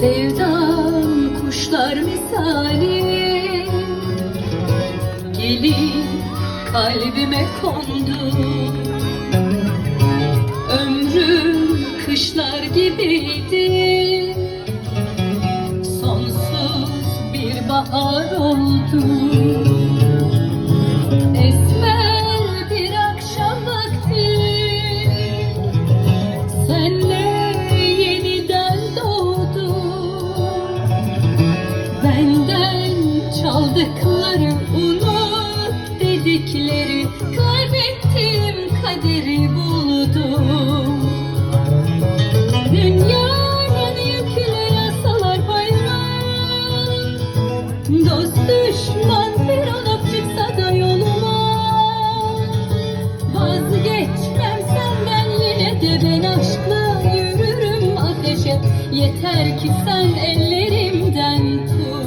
Sevdan kuşlar misali Gelip kalbime kondu. Ömrüm kışlar gibiydi Sonsuz bir bahar oldu. Benden çaldıkları unut dedikleri Kaybettiğim kaderi buldum. Dünyanın yüküyle yasalar hayran Dost düşman bir olup çıksa da yoluma. Vazgeçmem senden yine de ben aşkla yürürüm ateşe. Yeter ki sen ellerimden tut